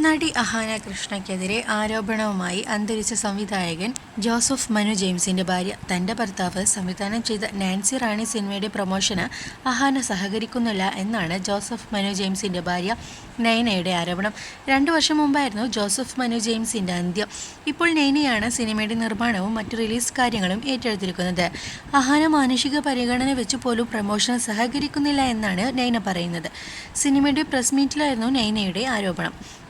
നടി അഹാന കൃഷ്ണയ്ക്കെതിരെ ആരോപണവുമായി അന്തരിച്ച സംവിധായകൻ ജോസഫ് മനു ജെയിംസിന്റെ ഭാര്യ തന്റെ ഭർത്താവ് സംവിധാനം ചെയ്ത നാൻസി റാണി സിനിമയുടെ പ്രൊമോഷന് അഹാന സഹകരിക്കുന്നില്ല എന്നാണ് ജോസഫ് മനു ജെയിംസിന്റെ ഭാര്യ നൈനയുടെ ആരോപണം. രണ്ടു വർഷം മുമ്പായിരുന്നു ജോസഫ് മനു ജെയിംസിന്റെ അന്ത്യം. ഇപ്പോൾ നൈനയാണ് സിനിമയുടെ നിർമ്മാണവും മറ്റു റിലീസ് കാര്യങ്ങളും ഏറ്റെടുത്തിരിക്കുന്നത്. അഹാന മാനുഷിക പരിഗണന വെച്ച് പോലും പ്രൊമോഷന് സഹകരിക്കുന്നില്ല എന്നാണ് നൈന പറയുന്നത്. സിനിമയുടെ പ്രസ് മീറ്റിലായിരുന്നു നൈനയുടെ ആരോപണം.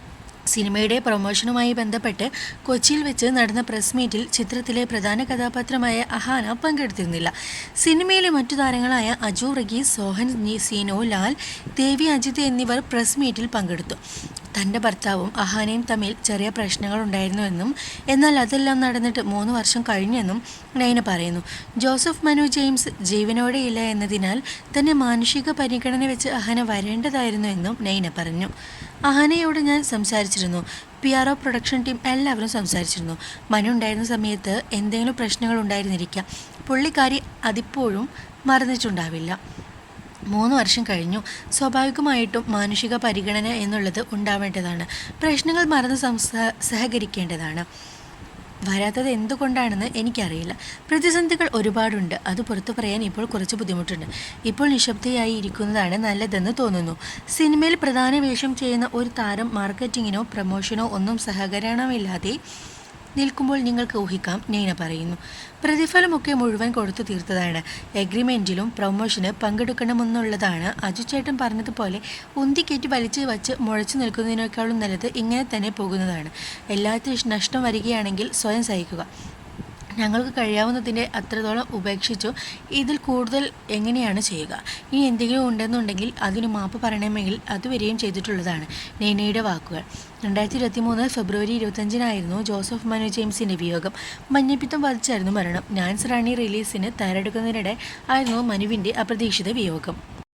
സിനിമയുടെ പ്രൊമോഷനുമായി ബന്ധപ്പെട്ട് കൊച്ചിയിൽ വെച്ച് നടന്ന പ്രസ് മീറ്റിൽ ചിത്രത്തിലെ പ്രധാന കഥാപാത്രമായ അഹാന പങ്കെടുത്തിരുന്നില്ല. സിനിമയിലെ മറ്റു താരങ്ങളായ അജു റഗീസ് സോഹൻ സീനോ ലാൽ ദേവി അജിത് എന്നിവർ പ്രസ് മീറ്റിൽ പങ്കെടുത്തു. തന്റെ ഭർത്താവും അഹാനയും തമ്മിൽ ചെറിയ പ്രശ്നങ്ങൾ ഉണ്ടായിരുന്നുവെന്നും എന്നാൽ അതെല്ലാം നടന്നിട്ട് മൂന്ന് വർഷം കഴിഞ്ഞെന്നും നൈന പറയുന്നു. ജോസഫ് മനു ജെയിംസ് ജീവനോടെയില്ല എന്നതിനാൽ തന്നെ മാനുഷിക പരിഗണന വെച്ച് അഹന വരേണ്ടതായിരുന്നു എന്നും നൈന പറഞ്ഞു. അഹനയോട് ഞാൻ സംസാരിച്ചിരുന്നു. P R O production team എല്ലാവരും സംസാരിച്ചിരുന്നു. മനു ഉണ്ടായിരുന്ന സമയത്ത് എന്തെങ്കിലും പ്രശ്നങ്ങൾ ഉണ്ടായിരുന്നിരിക്കാം. പുള്ളിക്കാരി അതിപ്പോഴും മറന്നിട്ടുണ്ടാവില്ല. മൂന്ന് വർഷം കഴിഞ്ഞു. സ്വാഭാവികമായിട്ടും മാനുഷിക പരിഗണന എന്നുള്ളത് ഉണ്ടാവേണ്ടതാണ്. പ്രശ്നങ്ങൾ മറന്ന് സഹകരിക്കേണ്ടതാണ്. വരാത്തത് എന്തുകൊണ്ടാണെന്ന് എനിക്കറിയില്ല. പ്രതിസന്ധികൾ ഒരുപാടുണ്ട്. അത് പുറത്തു പറയാൻ ഇപ്പോൾ കുറച്ച് ബുദ്ധിമുട്ടുണ്ട്. ഇപ്പോൾ നിശബ്ദയായി ഇരിക്കുന്നതാണ് നല്ലതെന്ന് തോന്നുന്നു. സിനിമയിൽ പ്രധാന വേഷം ചെയ്യുന്ന ഒരു താരം മാർക്കറ്റിങ്ങിനോ പ്രമോഷനോ ഒന്നും സഹകരണമില്ലാതെ നിൽക്കുമ്പോൾ നിങ്ങൾക്ക് ഊഹിക്കാം നൈന പറയുന്നു. പ്രതിഫലമൊക്കെ മുഴുവൻ കൊടുത്തു തീർത്തതാണ്. എഗ്രിമെന്റിലും പ്രൊമോഷന് പങ്കെടുക്കണമെന്നുള്ളതാണ്. അജു ചേട്ടൻ പറഞ്ഞതുപോലെ ഉന്തിക്കേറ്റ് വലിച്ചു വച്ച് മുഴച്ചു നിൽക്കുന്നതിനേക്കാളും നല്ലത് ഇങ്ങനെ തന്നെ പോകുന്നതാണ്. എല്ലാത്തിനും നഷ്ടം വരികയാണെങ്കിൽ സ്വയം സഹിക്കുക. ഞങ്ങൾക്ക് കഴിയാവുന്നതിന്റെ അത്രത്തോളം ഉപേക്ഷിച്ചു. ഇതിൽ കൂടുതൽ എങ്ങനെയാണ് ചെയ്യുക? ഇനി എന്തെങ്കിലും ഉണ്ടെന്നുണ്ടെങ്കിൽ അതിന് മാപ്പ് പറയണമെങ്കിൽ അതുവരെയും ചെയ്തിട്ടുള്ളതാണ് നെയ്നയുടെ വാക്കുകൾ. രണ്ടായിരത്തി ഇരുപത്തി മൂന്ന് ഫെബ്രുവരി ഇരുപത്തഞ്ചിനായിരുന്നു ജോസഫ് മനു ജെയിംസിന്റെ വിയോഗം. മഞ്ഞപ്പിത്തം ബാധിച്ചായിരുന്നു മരണം. നാൻസ് റാണി റിലീസിന് തയ്യാറെടുക്കുന്നതിനിടെ ആയിരുന്നു മനുവിന്റെ അപ്രതീക്ഷിത വിയോഗം.